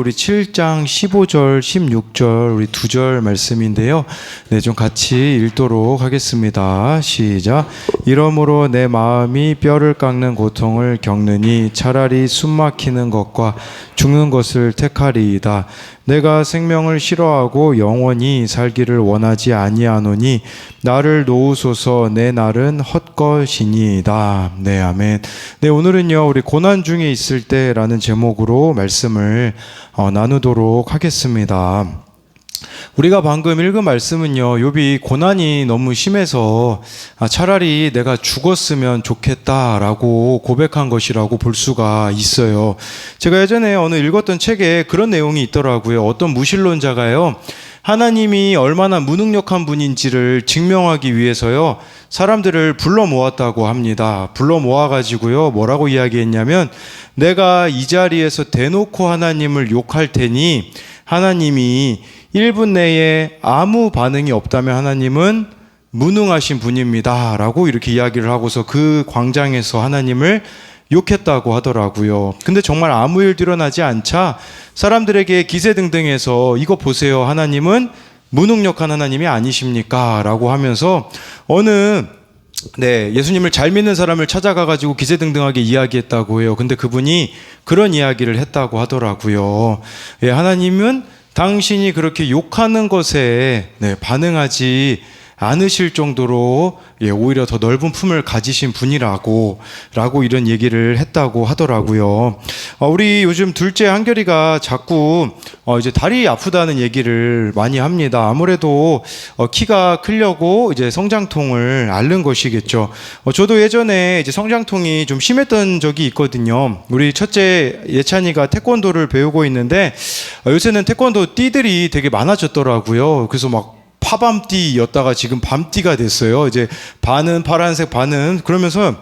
우리 7장 15절, 16절 우리 두 절 말씀인데요. 네, 좀 같이 읽도록 하겠습니다. 시작. 이러므로 내 마음이 뼈를 깎는 고통을 겪느니 차라리 숨 막히는 것과 죽는 것을 택하리이다. 내가 생명을 싫어하고 영원히 살기를 원하지 아니하노니 나를 놓으소서 내 날은 헛것이니이다. 네, 아멘. 네, 오늘은요. 우리 고난 중에 있을 때라는 제목으로 말씀을 어, 나누도록 하겠습니다. 우리가 방금 읽은 말씀은요, 욥이 고난이 너무 심해서 아, 차라리 내가 죽었으면 좋겠다라고 고백한 것이라고 볼 수가 있어요. 제가 예전에 어느 읽었던 책에 그런 내용이 있더라고요. 어떤 무신론자가요, 하나님이 얼마나 무능력한 분인지를 증명하기 위해서요, 사람들을 불러 모았다고 합니다. 불러 모아가지고요, 뭐라고 이야기했냐면, 내가 이 자리에서 대놓고 하나님을 욕할 테니, 하나님이 1분 내에 아무 반응이 없다면 하나님은 무능하신 분입니다. 라고 이렇게 이야기를 하고서 그 광장에서 하나님을 욕했다고 하더라고요. 근데 정말 아무 일도 일어나지 않자 사람들에게 기세등등해서 이거 보세요. 하나님은 무능력한 하나님이 아니십니까? 라고 하면서 어느 네, 예수님을 잘 믿는 사람을 찾아가 가지고 기세등등하게 이야기했다고 해요. 근데 그분이 그런 이야기를 했다고 하더라고요. 예, 하나님은 당신이 그렇게 욕하는 것에 네, 반응하지 않으실 정도로 예, 오히려 더 넓은 품을 가지신 분이라고 라고 이런 얘기를 했다고 하더라고요. 어, 우리 요즘 둘째 한결이가 자꾸 어, 이제 다리 아프다는 얘기를 많이 합니다. 아무래도 어, 키가 크려고 이제 성장통을 앓는 것이겠죠. 어, 저도 예전에 이제 성장통이 좀 심했던 적이 있거든요. 우리 첫째 예찬이가 태권도를 배우고 있는데 어, 요새는 태권도 띠들이 되게 많아졌더라고요. 그래서 막 파밤띠였다가 지금 밤띠가 됐어요. 이제 반은 파란색, 반은 그러면서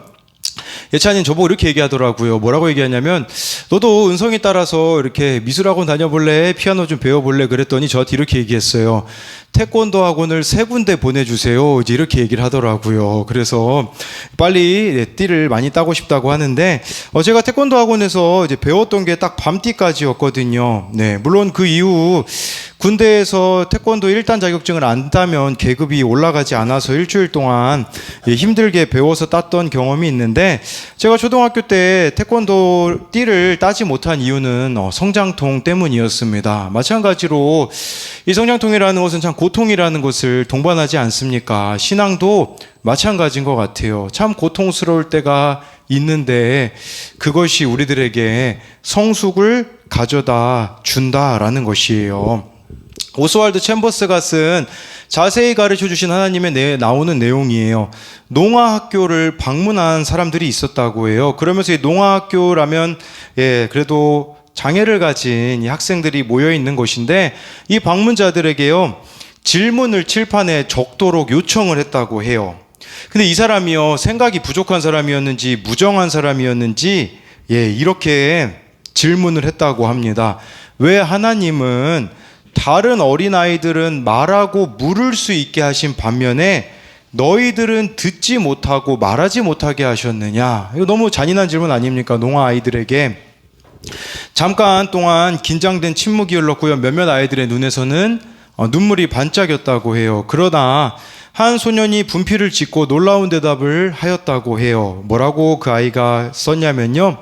예찬이는 저보고 이렇게 얘기하더라고요. 뭐라고 얘기하냐면 너도 은성이 따라서 이렇게 미술학원 다녀볼래? 피아노 좀 배워볼래? 그랬더니 저한테 이렇게 얘기했어요. 태권도 학원을 세 군데 보내주세요. 이제 이렇게 얘기를 하더라고요. 그래서 빨리 네, 띠를 많이 따고 싶다고 하는데 어, 제가 태권도 학원에서 이제 배웠던 게 딱 밤띠까지였거든요. 네, 물론 그 이후 군대에서 태권도 1단 자격증을 안 따면 계급이 올라가지 않아서 일주일 동안 예, 힘들게 배워서 땄던 경험이 있는데 제가 초등학교 때 태권도 띠를 따지 못한 이유는 어, 성장통 때문이었습니다. 마찬가지로 이 성장통이라는 것은 참 고통이라는 것을 동반하지 않습니까? 신앙도 마찬가지인 것 같아요. 참 고통스러울 때가 있는데 그것이 우리들에게 성숙을 가져다 준다라는 것이에요. 오스왈드 챔버스가 쓴 자세히 가르쳐 주신 하나님의 내 나오는 내용이에요. 농아 학교를 방문한 사람들이 있었다고 해요. 그러면서 이 농아 학교라면 예, 그래도 장애를 가진 이 학생들이 모여 있는 곳인데 이 방문자들에게요. 질문을 칠판에 적도록 요청을 했다고 해요. 근데 이 사람이요. 생각이 부족한 사람이었는지 무정한 사람이었는지 예, 이렇게 질문을 했다고 합니다. 왜 하나님은 다른 어린아이들은 말하고 물을 수 있게 하신 반면에 너희들은 듣지 못하고 말하지 못하게 하셨느냐? 이거 너무 잔인한 질문 아닙니까? 농아 아이들에게. 잠깐 동안 긴장된 침묵이 흘렀고요. 몇몇 아이들의 눈에서는 어, 눈물이 반짝였다고 해요. 그러나 한 소년이 분필을 짓고 놀라운 대답을 하였다고 해요. 뭐라고 그 아이가 썼냐면요.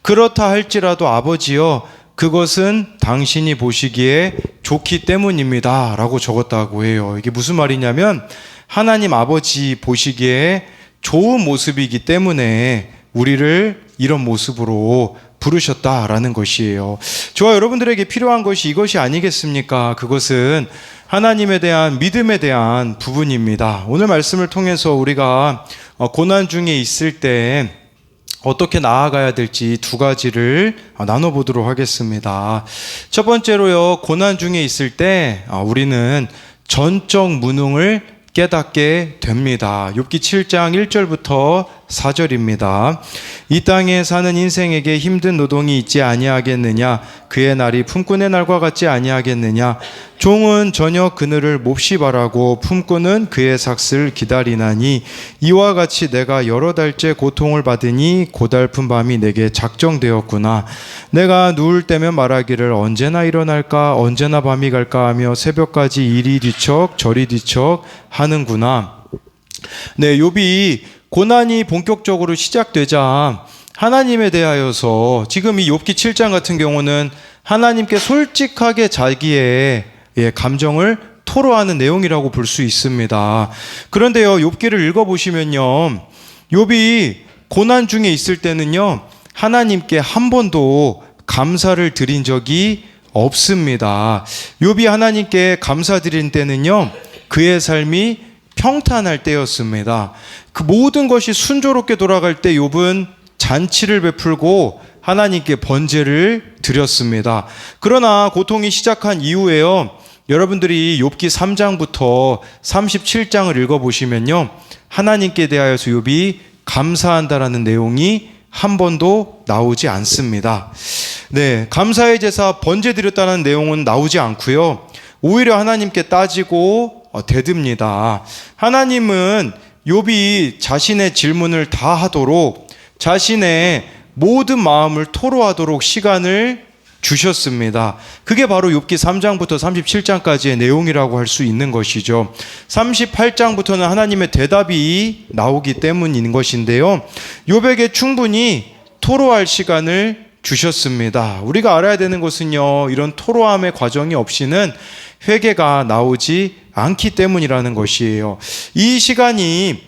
그렇다 할지라도 아버지여 그것은 당신이 보시기에 좋기 때문입니다. 라고 적었다고 해요. 이게 무슨 말이냐면 하나님 아버지 보시기에 좋은 모습이기 때문에 우리를 이런 모습으로 부르셨다라는 것이에요. 저와 여러분들에게 필요한 것이 이것이 아니겠습니까? 그것은 하나님에 대한 믿음에 대한 부분입니다. 오늘 말씀을 통해서 우리가 어, 고난 중에 있을 때 어떻게 나아가야 될지 두 가지를 어, 나눠보도록 하겠습니다. 첫 번째로요, 고난 중에 있을 때 어, 우리는 전적 무능을 깨닫게 됩니다. 욥기 7장 1절부터 4절입니다. 이 땅에 사는 인생에게 힘든 노동이 있지 아니하겠느냐? 그의 날이 품꾼의 날과 같지 아니하겠느냐? 종은 저녁 그늘을 몹시 바라고 품꾼은 그의 삭슬 기다리나니 이와 같이 내가 여러 달째 고통을 받으니 고달픈 밤이 내게 작정되었구나. 내가 누울 때면 말하기를 언제나 일어날까? 언제나 밤이 갈까? 하며 새벽까지 이리 뒤척 저리 뒤척 하는구나. 네, 욥이 고난이 본격적으로 시작되자 하나님에 대하여서 지금 이 욥기 7장 같은 경우는 하나님께 솔직하게 자기의 예, 감정을 토로하는 내용이라고 볼 수 있습니다. 그런데요, 욥기를 읽어 보시면요. 욥이 고난 중에 있을 때는요. 하나님께 한 번도 감사를 드린 적이 없습니다. 욥이 하나님께 감사드린 때는요. 그의 삶이 평탄할 때였습니다. 그 모든 것이 순조롭게 돌아갈 때 욥은 잔치를 베풀고 하나님께 번제를 드렸습니다. 그러나 고통이 시작한 이후에요. 여러분들이 욥기 3장부터 37장을 읽어 보시면요. 하나님께 대하여서 욥이 감사한다라는 내용이 한 번도 나오지 않습니다. 네, 감사의 제사 번제 드렸다는 내용은 나오지 않고요. 오히려 하나님께 따지고 어, 대듭니다. 하나님은 욥이 자신의 질문을 다 하도록 자신의 모든 마음을 토로하도록 시간을 주셨습니다. 그게 바로 욥기 3장부터 37장까지의 내용이라고 할 수 있는 것이죠. 38장부터는 하나님의 대답이 나오기 때문인 것인데요. 욥에게 충분히 토로할 시간을 주셨습니다. 우리가 알아야 되는 것은요. 이런 토로함의 과정이 없이는 회개가 나오지 않기 때문이라는 것이에요. 이 시간이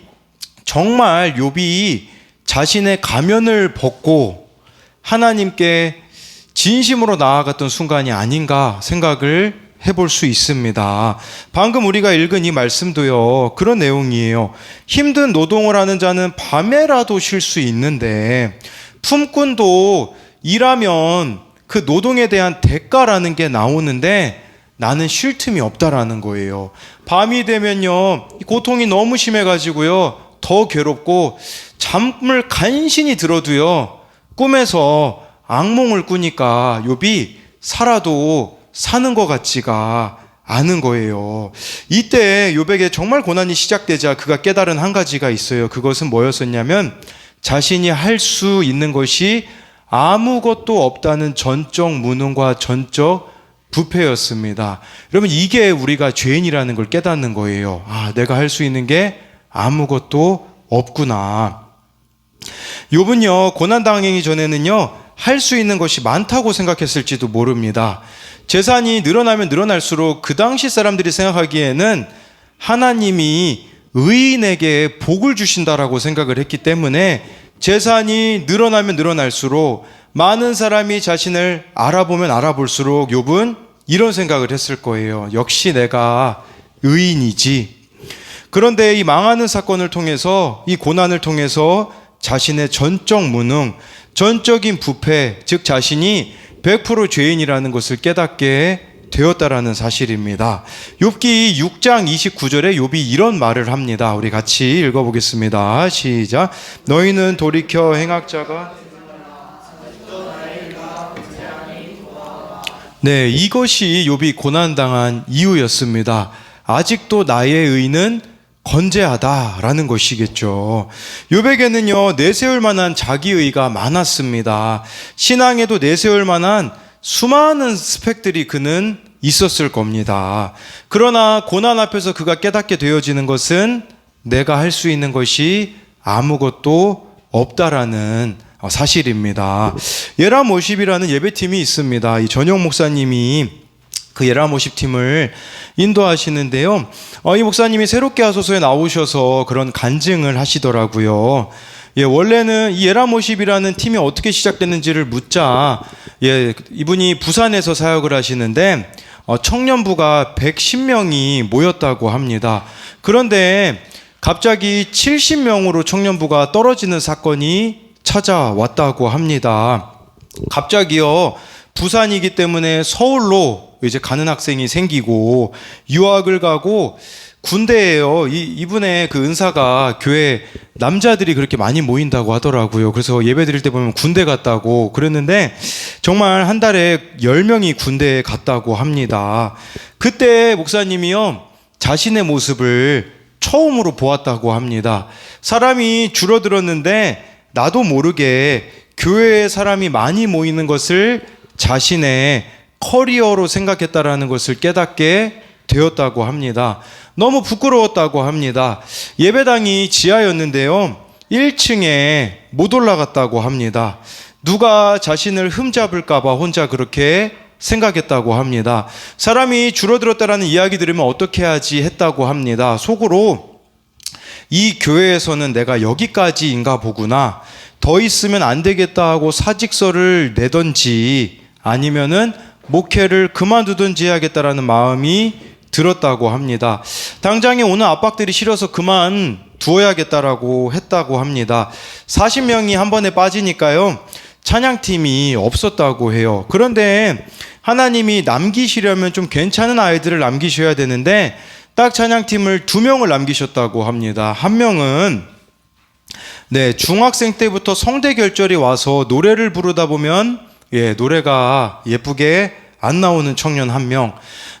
정말 욥이 자신의 가면을 벗고 하나님께 진심으로 나아갔던 순간이 아닌가 생각을 해볼 수 있습니다. 방금 우리가 읽은 이 말씀도요, 그런 내용이에요. 힘든 노동을 하는 자는 밤에라도 쉴 수 있는데, 품꾼도 일하면 그 노동에 대한 대가라는 게 나오는데, 나는 쉴 틈이 없다라는 거예요. 밤이 되면요, 고통이 너무 심해가지고요, 더 괴롭고, 잠을 간신히 들어도요, 꿈에서 악몽을 꾸니까 욥이 살아도 사는 것 같지가 않은 거예요. 이때 욥에게 정말 고난이 시작되자 그가 깨달은 한 가지가 있어요. 그것은 뭐였었냐면 자신이 할 수 있는 것이 아무것도 없다는 전적 무능과 전적 부패였습니다. 여러분 이게 우리가 죄인이라는 걸 깨닫는 거예요. 아, 내가 할 수 있는 게 아무것도 없구나. 욥은요 고난 당하기 전에는요 할 수 있는 것이 많다고 생각했을지도 모릅니다. 재산이 늘어나면 늘어날수록 그 당시 사람들이 생각하기에는 하나님이 의인에게 복을 주신다라고 생각을 했기 때문에 재산이 늘어나면 늘어날수록 많은 사람이 자신을 알아보면 알아볼수록 욥은 이런 생각을 했을 거예요. 역시 내가 의인이지. 그런데 이 망하는 사건을 통해서 이 고난을 통해서 자신의 전적 무능, 전적인 부패, 즉 자신이 100% 죄인이라는 것을 깨닫게 되었다라는 사실입니다. 욥기 6장 29절에 욥이 이런 말을 합니다. 우리 같이 읽어 보겠습니다. 시작. 너희는 돌이켜 행악자가 네, 이것이 욥이 고난 당한 이유였습니다. 아직도 나의 의는 건재하다라는 것이겠죠. 요백에는요, 내세울 만한 자기의가 많았습니다. 신앙에도 내세울 만한 수많은 스펙들이 그는 있었을 겁니다. 그러나 고난 앞에서 그가 깨닫게 되어지는 것은 내가 할 수 있는 것이 아무것도 없다라는 사실입니다. 예람 모십이라는 예배팀이 있습니다. 이 전용 목사님이 그 예라 모십 팀을 인도하시는데요. 어, 이 목사님이 새롭게 하소서에 나오셔서 그런 간증을 하시더라고요. 예, 원래는 이 예라 모십이라는 팀이 어떻게 시작됐는지를 묻자, 예, 이분이 부산에서 사역을 하시는데, 어, 청년부가 110명이 모였다고 합니다. 그런데 갑자기 70명으로 청년부가 떨어지는 사건이 찾아왔다고 합니다. 갑자기요, 부산이기 때문에 서울로 이제 가는 학생이 생기고 유학을 가고 군대예요. 이 이분의 그 은사가 교회 남자들이 그렇게 많이 모인다고 하더라고요. 그래서 예배 드릴 때 보면 군대 갔다고 그랬는데 정말 한 달에 10명이 군대에 갔다고 합니다. 그때 목사님이요. 자신의 모습을 처음으로 보았다고 합니다. 사람이 줄어들었는데 나도 모르게 교회에 사람이 많이 모이는 것을 자신의 커리어로 생각했다라는 것을 깨닫게 되었다고 합니다. 너무 부끄러웠다고 합니다. 예배당이 지하였는데요. 1층에 못 올라갔다고 합니다. 누가 자신을 흠잡을까봐 혼자 그렇게 생각했다고 합니다. 사람이 줄어들었다라는 이야기 들으면 어떻게 하지 했다고 합니다. 속으로 이 교회에서는 내가 여기까지인가 보구나. 더 있으면 안 되겠다 하고 사직서를 내던지 아니면은 목회를 그만두든지 해야겠다라는 마음이 들었다고 합니다. 당장에 오는 압박들이 싫어서 그만 두어야겠다라고 했다고 합니다. 40명이 한 번에 빠지니까요. 찬양팀이 없었다고 해요. 그런데 하나님이 남기시려면 좀 괜찮은 아이들을 남기셔야 되는데 딱 찬양팀을 두 명을 남기셨다고 합니다. 한 명은 네, 중학생 때부터 성대 결절이 와서 노래를 부르다 보면 예, 노래가 예쁘게 안 나오는 청년 한 명.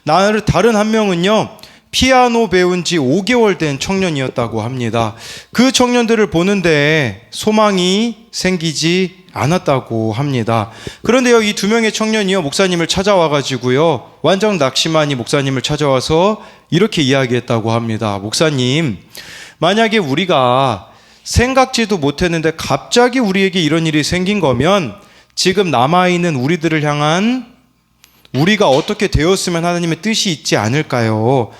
나를 다른 한 명은요. 피아노 배운 지 5개월 된 청년이었다고 합니다. 그 청년들을 보는데 소망이 생기지 않았다고 합니다. 그런데요, 이 두 명의 청년이요, 목사님을 찾아와 가지고요, 완전 낙심하니 목사님을 찾아와서 이렇게 이야기했다고 합니다. 목사님, 만약에 우리가 생각지도 못했는데 갑자기 우리에게 이런 일이 생긴 거면 지금 남아있는 우리들을 향한 우리가 어떻게 되었으면 하나님의 뜻이 있지 않을까요?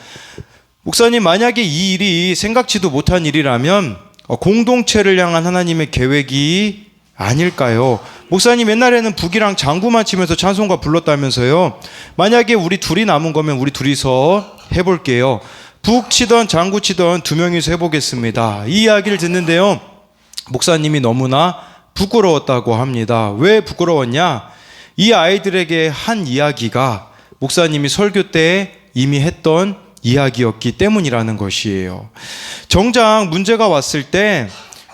목사님, 만약에 이 일이 생각지도 못한 일이라면 어, 공동체를 향한 하나님의 계획이 아닐까요? 목사님 옛날에는 북이랑 장구만 치면서 찬송가 불렀다면서요. 만약에 우리 둘이 남은 거면 우리 둘이서 해볼게요. 북 치던 장구 치던 두 명이서 해보겠습니다. 이 이야기를 듣는데요. 목사님이 너무나 부끄러웠다고 합니다. 왜 부끄러웠냐? 이 아이들에게 한 이야기가 목사님이 설교 때 이미 했던 이야기였기 때문이라는 것이에요. 정작 문제가 왔을 때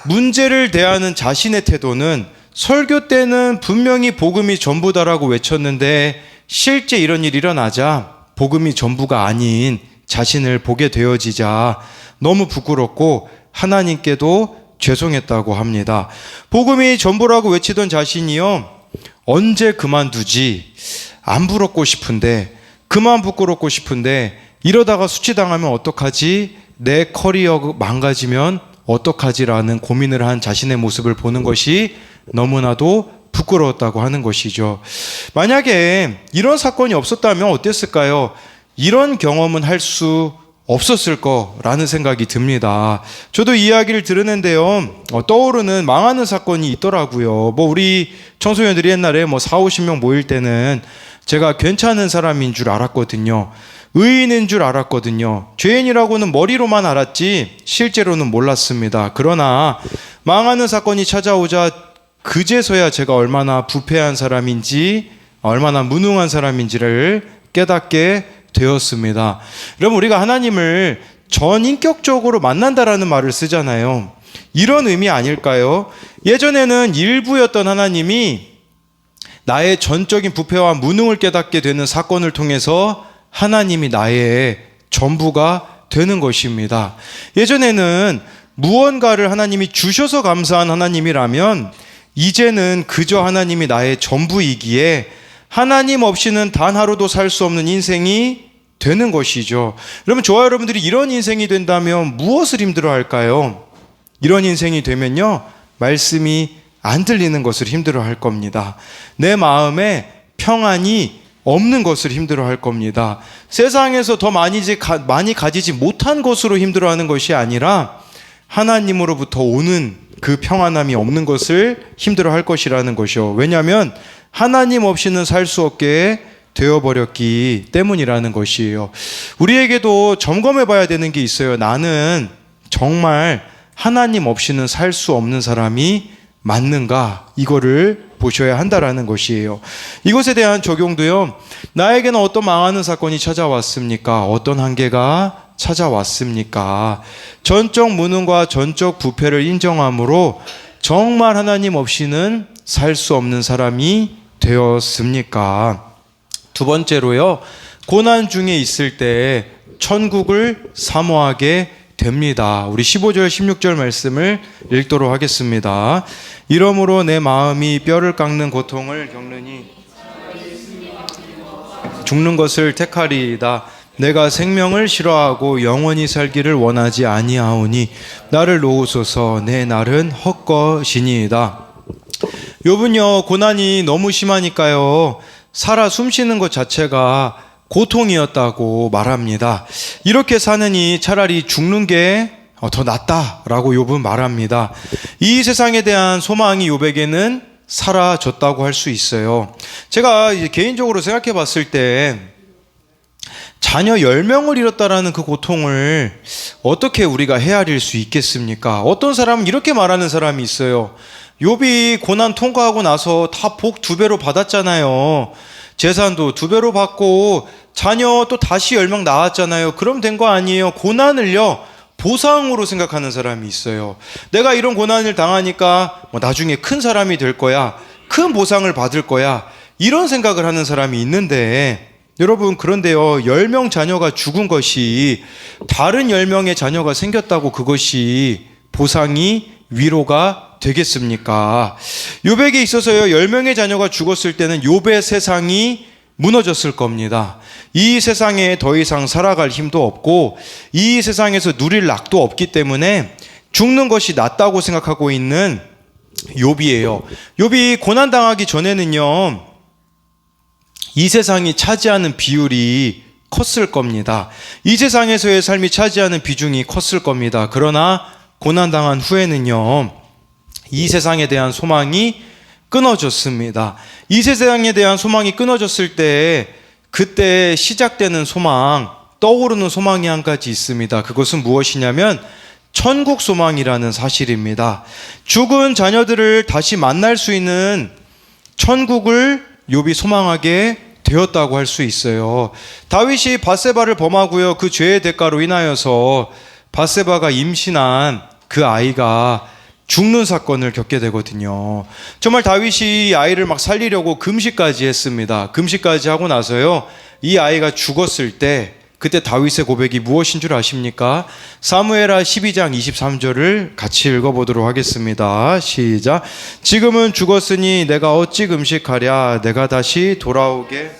문제를 대하는 자신의 태도는 설교 때는 분명히 복음이 전부다라고 외쳤는데 실제 이런 일이 일어나자 복음이 전부가 아닌 자신을 보게 되어지자 너무 부끄럽고 하나님께도 죄송했다고 합니다. 복음이 전부라고 외치던 자신이요. 언제 그만두지? 안 부럽고 싶은데, 그만 부끄럽고 싶은데, 이러다가 수치당하면 어떡하지? 내 커리어 망가지면 어떡하지라는 고민을 한 자신의 모습을 보는 것이 너무나도 부끄러웠다고 하는 것이죠. 만약에 이런 사건이 없었다면 어땠을까요? 이런 경험은 할 수 없었을 거라는 생각이 듭니다. 저도 이야기를 들었는데요. 어, 떠오르는 망하는 사건이 있더라고요. 뭐 우리 청소년들이 옛날에 뭐 4, 50명 모일 때는 제가 괜찮은 사람인 줄 알았거든요. 의인인 줄 알았거든요. 죄인이라고는 머리로만 알았지 실제로는 몰랐습니다. 그러나 망하는 사건이 찾아오자 그제서야 제가 얼마나 부패한 사람인지 얼마나 무능한 사람인지를 깨닫게 되었습니다. 여러분 우리가 하나님을 전인격적으로 만난다라는 말을 쓰잖아요. 이런 의미 아닐까요? 예전에는 일부였던 하나님이 나의 전적인 부패와 무능을 깨닫게 되는 사건을 통해서 하나님이 나의 전부가 되는 것입니다. 예전에는 무언가를 하나님이 주셔서 감사한 하나님이라면 이제는 그저 하나님이 나의 전부이기에 하나님 없이는 단 하루도 살 수 없는 인생이 되는 것이죠. 여러분, 저와 여러분들이 이런 인생이 된다면 무엇을 힘들어 할까요? 이런 인생이 되면요, 말씀이 안 들리는 것을 힘들어 할 겁니다. 내 마음에 평안이 없는 것을 힘들어 할 겁니다. 세상에서 더 많이, 많이 가지지 못한 것으로 힘들어 하는 것이 아니라 하나님으로부터 오는 그 평안함이 없는 것을 힘들어 할 것이라는 것이요. 왜냐하면 하나님 없이는 살 수 없게 되어버렸기 때문이라는 것이에요. 우리에게도 점검해 봐야 되는 게 있어요. 나는 정말 하나님 없이는 살 수 없는 사람이 맞는가? 이거를 보셔야 한다라는 것이에요. 이것에 대한 적용도요. 나에게는 어떤 망하는 사건이 찾아왔습니까? 어떤 한계가 찾아왔습니까? 전적 무능과 전적 부패를 인정함으로 정말 하나님 없이는 살 수 없는 사람이 되었습니까? 두 번째로요. 고난 중에 있을 때 천국을 사모하게 됩니다. 우리 15절 16절 말씀을 읽도록 하겠습니다. 이러므로 내 마음이 뼈를 깎는 고통을 겪느니 죽는 것을 택하리이다. 내가 생명을 싫어하고 영원히 살기를 원하지 아니하오니 나를 놓으소서 내 날은 헛것이니이다. 요분요 고난이 너무 심하니까요 살아 숨쉬는 것 자체가 고통이었다고 말합니다. 이렇게 사느니 차라리 죽는 게 더 낫다라고 욥은 말합니다. 이 세상에 대한 소망이 욥에게는 사라졌다고 할 수 있어요. 제가 개인적으로 생각해 봤을 때 자녀 10명을 잃었다라는 그 고통을 어떻게 우리가 헤아릴 수 있겠습니까? 어떤 사람은 이렇게 말하는 사람이 있어요. 욥이 고난 통과하고 나서 다 복 두 배로 받았잖아요. 재산도 두 배로 받고 자녀 또 다시 10명 낳았잖아요. 그럼 된 거 아니에요. 고난을요. 보상으로 생각하는 사람이 있어요. 내가 이런 고난을 당하니까 뭐 나중에 큰 사람이 될 거야. 큰 보상을 받을 거야. 이런 생각을 하는 사람이 있는데 여러분 그런데요. 10명 자녀가 죽은 것이 다른 10명의 자녀가 생겼다고 그것이 보상이 위로가 되겠습니까? 요백에 있어서요. 10명의 자녀가 죽었을 때는 요배 세상이 무너졌을 겁니다. 이 세상에 더 이상 살아갈 힘도 없고 이 세상에서 누릴 낙도 없기 때문에 죽는 것이 낫다고 생각하고 있는 욥이에요. 욥이 고난 당하기 전에는요. 이 세상이 차지하는 비율이 컸을 겁니다. 이 세상에서의 삶이 차지하는 비중이 컸을 겁니다. 그러나 고난 당한 후에는요. 이 세상에 대한 소망이 끊어졌습니다. 이 세상에 대한 소망이 끊어졌을 때 그때 시작되는 소망, 떠오르는 소망이 한 가지 있습니다. 그것은 무엇이냐면 천국 소망이라는 사실입니다. 죽은 자녀들을 다시 만날 수 있는 천국을 욥이 소망하게 되었다고 할 수 있어요. 다윗이 바세바를 범하고요. 그 죄의 대가로 인하여서 바세바가 임신한 그 아이가 죽는 사건을 겪게 되거든요. 정말 다윗이 이 아이를 막 살리려고 금식까지 했습니다. 금식까지 하고 나서요. 이 아이가 죽었을 때 그때 다윗의 고백이 무엇인 줄 아십니까? 사무엘하 12장 23절을 같이 읽어보도록 하겠습니다. 시작. 지금은 죽었으니 내가 어찌 금식하랴? 내가 다시 돌아오게.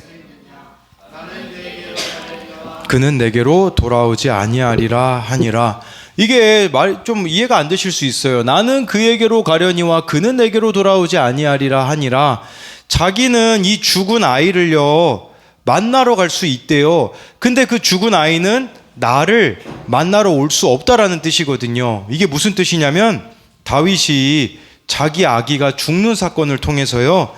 그는 내게로 돌아오지 아니하리라 하니라. 이게 말 좀 이해가 안 되실 수 있어요. 나는 그에게로 가려니와 그는 내게로 돌아오지 아니하리라 하니라. 자기는 이 죽은 아이를요 만나러 갈 수 있대요. 근데 그 죽은 아이는 나를 만나러 올 수 없다라는 뜻이거든요. 이게 무슨 뜻이냐면 다윗이 자기 아기가 죽는 사건을 통해서요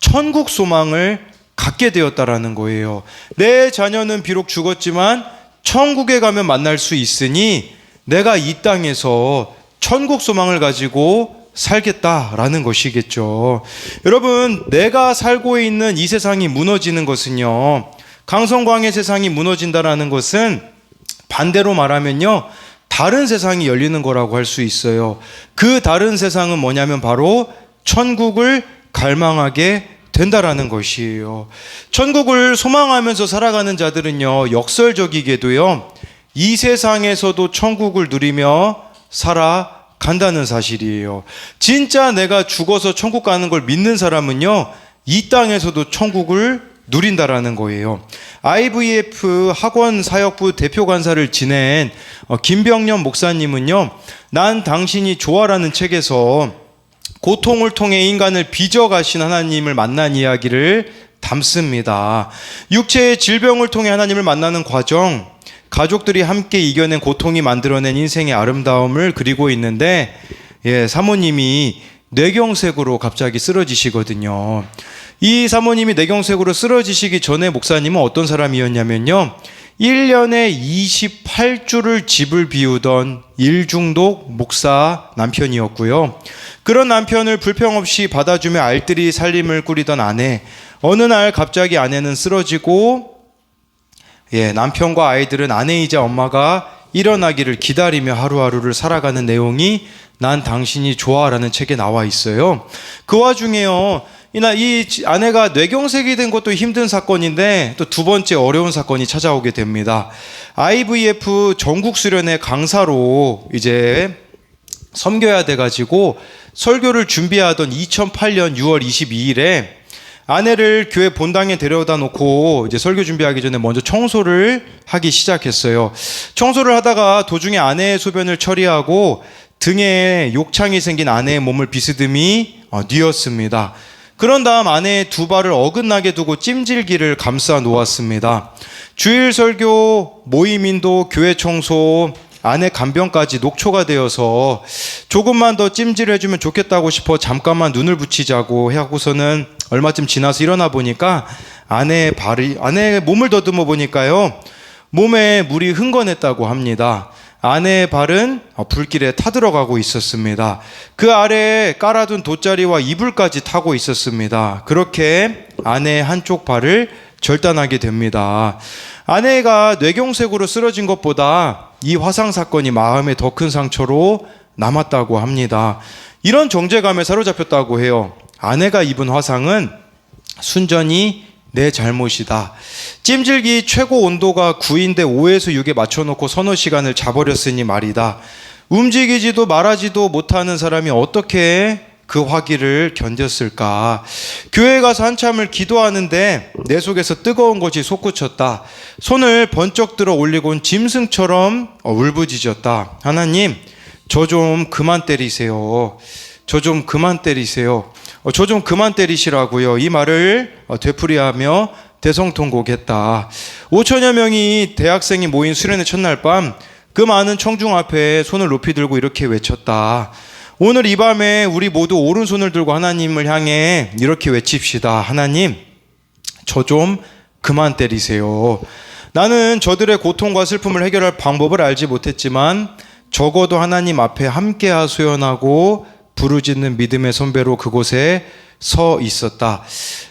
천국 소망을 갖게 되었다라는 거예요. 내 자녀는 비록 죽었지만 천국에 가면 만날 수 있으니 내가 이 땅에서 천국 소망을 가지고 살겠다라는 것이겠죠. 여러분, 내가 살고 있는 이 세상이 무너지는 것은요, 강성광의 세상이 무너진다라는 것은 반대로 말하면요, 다른 세상이 열리는 거라고 할 수 있어요. 그 다른 세상은 뭐냐면 바로 천국을 갈망하게 된다라는 것이에요. 천국을 소망하면서 살아가는 자들은요, 역설적이게도요, 이 세상에서도 천국을 누리며 살아간다는 사실이에요. 진짜 내가 죽어서 천국 가는 걸 믿는 사람은요, 이 땅에서도 천국을 누린다라는 거예요. IVF 학원 사역부 대표 간사를 지낸 어, 김병년 목사님은요, 난 당신이 좋아라는 책에서 고통을 통해 인간을 빚어가신 하나님을 만난 이야기를 담습니다. 육체의 질병을 통해 하나님을 만나는 과정, 가족들이 함께 이겨낸 고통이 만들어낸 인생의 아름다움을 그리고 있는데, 예, 사모님이 뇌경색으로 갑자기 쓰러지시거든요. 이 사모님이 뇌경색으로 쓰러지시기 전에 목사님은 어떤 사람이었냐면요. 1년에 28주를 집을 비우던 일중독 목사 남편이었고요. 그런 남편을 불평 없이 받아주며 알뜰히 살림을 꾸리던 아내. 어느 날 갑자기 아내는 쓰러지고 예, 남편과 아이들은 아내이자 엄마가 일어나기를 기다리며 하루하루를 살아가는 내용이 난 당신이 좋아라는 책에 나와 있어요. 그 와중에요. 이나 이 지- 아내가 뇌경색이 된 것도 힘든 사건인데 또 두 번째 어려운 사건이 찾아오게 됩니다. IVF 전국 수련회 강사로 이제 섬겨야 돼 가지고 설교를 준비하던 2008년 6월 22일에 아내를 교회 본당에 데려다 놓고 이제 설교 준비하기 전에 먼저 청소를 하기 시작했어요. 청소를 하다가 도중에 아내의 소변을 처리하고 등에 욕창이 생긴 아내의 몸을 비스듬히 어, 뉘었습니다. 그런 다음 아내의 두 발을 어긋나게 두고 찜질기를 감싸 놓았습니다. 주일 설교, 모임인도, 교회 청소, 아내 간병까지 녹초가 되어서 조금만 더 찜질해주면 좋겠다고 싶어 잠깐만 눈을 붙이자고 하고서는 얼마쯤 지나서 일어나 보니까 아내의 발이 아내의 몸을 더듬어 보니까요 몸에 물이 흥건했다고 합니다. 아내의 발은 불길에 타들어가고 있었습니다. 그 아래에 깔아둔 돗자리와 이불까지 타고 있었습니다. 그렇게 아내의 한쪽 발을 절단하게 됩니다. 아내가 뇌경색으로 쓰러진 것보다 이 화상 사건이 마음에 더 큰 상처로 남았다고 합니다. 이런 정제감에 사로잡혔다고 해요. 아내가 입은 화상은 순전히 내 잘못이다. 찜질기 최고 온도가 9인데 5에서 6에 맞춰놓고 서너 시간을 자버렸으니 말이다. 움직이지도 말하지도 못하는 사람이 어떻게 그 화기를 견뎠을까? 교회 가서 한참을 기도하는데 내 속에서 뜨거운 것이 솟구쳤다. 손을 번쩍 들어 올리곤 짐승처럼 어, 울부짖었다. 하나님, 저 좀 그만 때리세요. 저 좀 그만 때리세요. 어, 저좀 그만 때리시라고요. 이 말을 어, 되풀이하며 대성통곡했다. 5천여 명이 대학생이 모인 수련회 첫날 밤 그 많은 청중 앞에 손을 높이 들고 이렇게 외쳤다. 오늘 이 밤에 우리 모두 오른손을 들고 하나님을 향해 이렇게 외칩시다. 하나님, 저 좀 그만 때리세요. 나는 저들의 고통과 슬픔을 해결할 방법을 알지 못했지만 적어도 하나님 앞에 함께 하소연하고 부르짖는 믿음의 선배로 그곳에 서 있었다.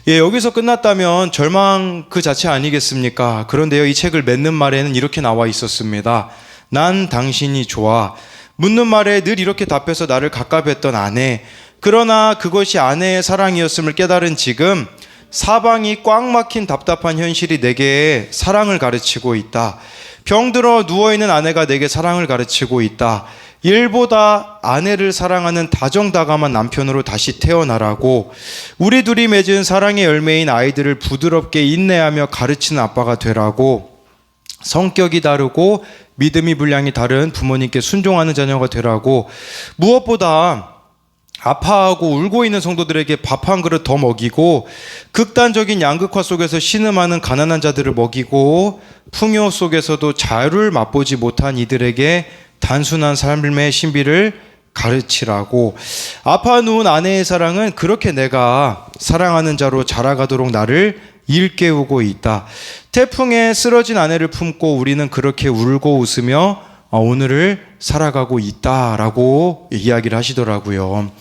예, 여기서 끝났다면 절망 그 자체 아니겠습니까? 그런데요, 이 책을 맺는 말에는 이렇게 나와 있었습니다. 난 당신이 좋아. 묻는 말에 늘 이렇게 답해서 나를 갑갑했던 아내. 그러나 그것이 아내의 사랑이었음을 깨달은 지금 사방이 꽉 막힌 답답한 현실이 내게 사랑을 가르치고 있다. 병들어 누워있는 아내가 내게 사랑을 가르치고 있다. 일보다 아내를 사랑하는 다정다감한 남편으로 다시 태어나라고 우리 둘이 맺은 사랑의 열매인 아이들을 부드럽게 인내하며 가르치는 아빠가 되라고 성격이 다르고 믿음이 분량이 다른 부모님께 순종하는 자녀가 되라고 무엇보다 아파하고 울고 있는 성도들에게 밥 한 그릇 더 먹이고 극단적인 양극화 속에서 신음하는 가난한 자들을 먹이고 풍요 속에서도 자유를 맛보지 못한 이들에게 단순한 삶의 신비를 가르치라고 아파 누운 아내의 사랑은 그렇게 내가 사랑하는 자로 자라가도록 나를 일깨우고 있다. 태풍에 쓰러진 아내를 품고 우리는 그렇게 울고 웃으며 어, 오늘을 살아가고 있다라고 이야기를 하시더라고요.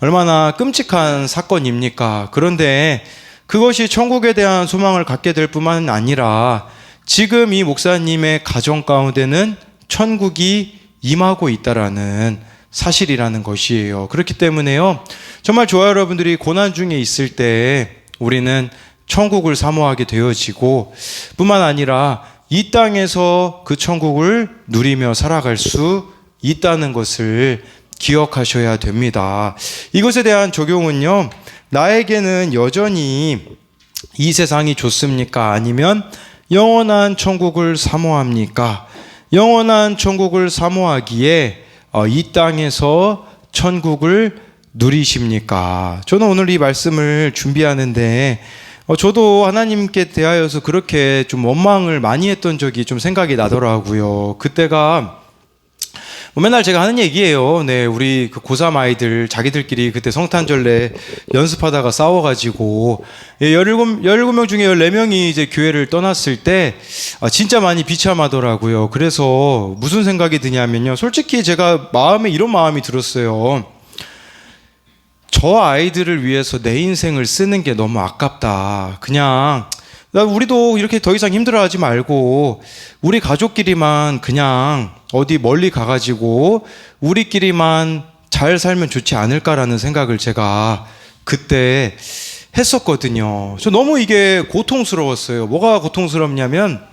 얼마나 끔찍한 사건입니까? 그런데 그것이 천국에 대한 소망을 갖게 될 뿐만 아니라 지금 이 목사님의 가정 가운데는 천국이 임하고 있다라는 사실이라는 것이에요. 그렇기 때문에요. 정말 좋아요 여러분들이 고난 중에 있을 때 우리는 천국을 사모하게 되어지고 뿐만 아니라 이 땅에서 그 천국을 누리며 살아갈 수 있다는 것을 기억하셔야 됩니다. 이것에 대한 적용은요, 나에게는 여전히 이 세상이 좋습니까? 아니면 영원한 천국을 사모합니까? 영원한 천국을 사모하기에 어, 이 땅에서 천국을 누리십니까? 저는 오늘 이 말씀을 준비하는데 어, 저도 하나님께 대하여서 그렇게 좀 원망을 많이 했던 적이 좀 생각이 나더라고요. 그때가 뭐 맨날 제가 하는 얘기예요. 네, 우리 그 고3 아이들 자기들끼리 그때 성탄절에 연습하다가 싸워가지고 예, 17, 17명 중에 14명이 이제 교회를 떠났을 때 아, 진짜 많이 비참하더라고요. 그래서 무슨 생각이 드냐면요. 솔직히 제가 마음에 이런 마음이 들었어요. 저 아이들을 위해서 내 인생을 쓰는 게 너무 아깝다. 그냥 나 우리도 이렇게 더 이상 힘들어하지 말고 우리 가족끼리만 그냥 어디 멀리 가가지고 우리끼리만 잘 살면 좋지 않을까라는 생각을 제가 그때 했었거든요. 저 너무 이게 고통스러웠어요. 뭐가 고통스럽냐면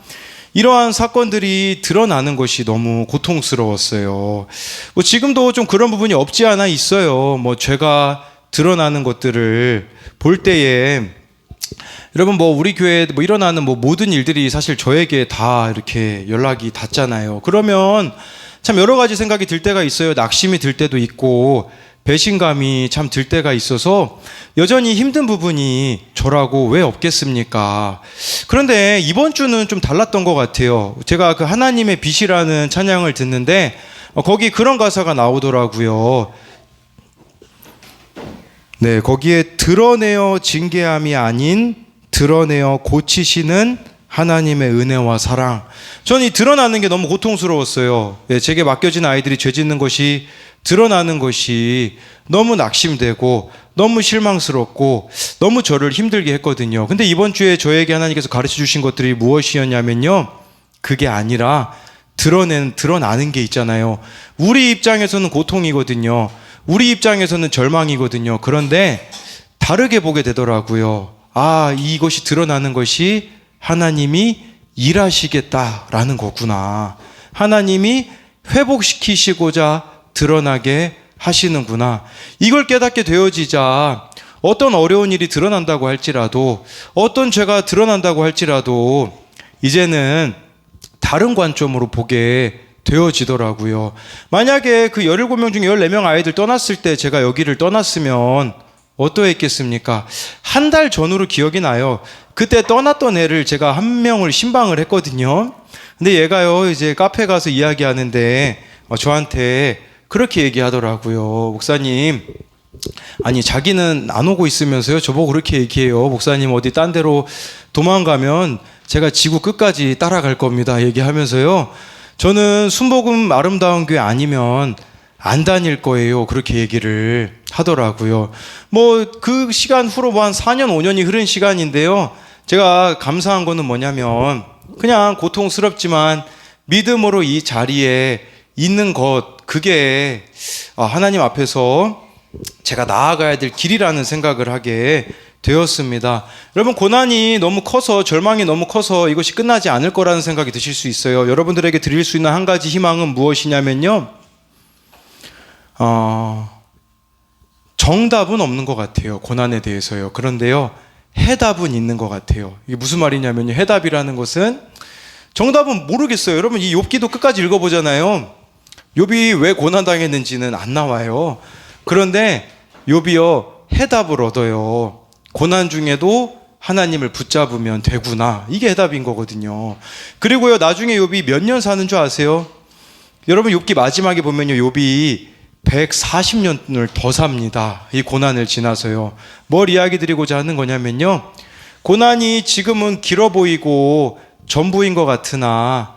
이러한 사건들이 드러나는 것이 너무 고통스러웠어요. 뭐 지금도 좀 그런 부분이 없지 않아 있어요. 뭐 죄가 드러나는 것들을 볼 때에 여러분 뭐 우리 교회에 뭐 일어나는 뭐 모든 일들이 사실 저에게 다 이렇게 연락이 닿잖아요. 그러면 참 여러 가지 생각이 들 때가 있어요. 낙심이 들 때도 있고 배신감이 참 들 때가 있어서 여전히 힘든 부분이 저라고 왜 없겠습니까? 그런데 이번 주는 좀 달랐던 것 같아요. 제가 그 하나님의 빛이라는 찬양을 듣는데 어, 거기 그런 가사가 나오더라고요. 네, 거기에 드러내어 징계함이 아닌 드러내어 고치시는 하나님의 은혜와 사랑. 저는 이 드러나는 게 너무 고통스러웠어요. 예, 제게 맡겨진 아이들이 죄 짓는 것이 드러나는 것이 너무 낙심되고 너무 실망스럽고 너무 저를 힘들게 했거든요. 근데 이번 주에 저에게 하나님께서 가르쳐 주신 것들이 무엇이었냐면요. 그게 아니라 드러낸 드러나는 게 있잖아요. 우리 입장에서는 고통이거든요. 우리 입장에서는 절망이거든요. 그런데 다르게 보게 되더라고요. 아, 이것이 드러나는 것이 하나님이 일하시겠다라는 거구나. 하나님이 회복시키시고자 드러나게 하시는구나. 이걸 깨닫게 되어지자 어떤 어려운 일이 드러난다고 할지라도 어떤 죄가 드러난다고 할지라도 이제는 다른 관점으로 보게 되어지더라고요. 만약에 그 17명 중에 14명 아이들 떠났을 때 제가 여기를 떠났으면 어떠했겠습니까? 한 달 전으로 기억이 나요. 그때 떠났던 애를 제가 한 명을 신방을 했거든요. 근데 얘가요, 이제 카페 가서 이야기하는데 어, 저한테 그렇게 얘기하더라고요. 목사님, 아니 자기는 안 오고 있으면서요 저보고 그렇게 얘기해요 목사님 어디 딴 데로 도망가면 제가 지구 끝까지 따라갈 겁니다 얘기하면서요 저는 순복음 아름다운 교회 아니면 안 다닐 거예요 그렇게 얘기를 하더라고요 뭐 그 시간 후로 뭐 한 4년 5년이 흐른 시간인데요 제가 감사한 거는 뭐냐면 그냥 고통스럽지만 믿음으로 이 자리에 있는 것 그게 아, 하나님 앞에서 제가 나아가야 될 길이라는 생각을 하게 되었습니다. 여러분 고난이 너무 커서 절망이 너무 커서 이것이 끝나지 않을 거라는 생각이 드실 수 있어요. 여러분들에게 드릴 수 있는 한 가지 희망은 무엇이냐면요. 어, 정답은 없는 것 같아요. 고난에 대해서요. 그런데요. 해답은 있는 것 같아요. 이게 무슨 말이냐면요. 해답이라는 것은 정답은 모르겠어요. 여러분 이 욥기도 끝까지 읽어보잖아요. 욥이 왜 고난 당했는지는 안 나와요. 그런데 욥이요 해답을 얻어요. 고난 중에도 하나님을 붙잡으면 되구나. 이게 해답인 거거든요. 그리고요 나중에 욥이 몇 년 사는 줄 아세요? 여러분 욥기 마지막에 보면요 욥이 140년을 더 삽니다. 이 고난을 지나서요. 뭘 이야기 드리고자 하는 거냐면요. 고난이 지금은 길어 보이고 전부인 것 같으나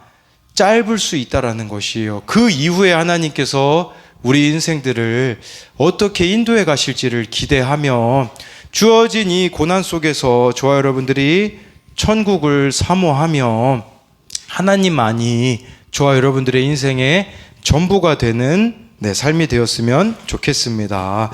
짧을 수 있다라는 것이에요. 그 이후에 하나님께서 우리 인생들을 어떻게 인도해 가실지를 기대하며 주어진 이 고난 속에서 저와 여러분들이 천국을 사모하며 하나님만이 저와 여러분들의 인생의 전부가 되는 네, 삶이 되었으면 좋겠습니다.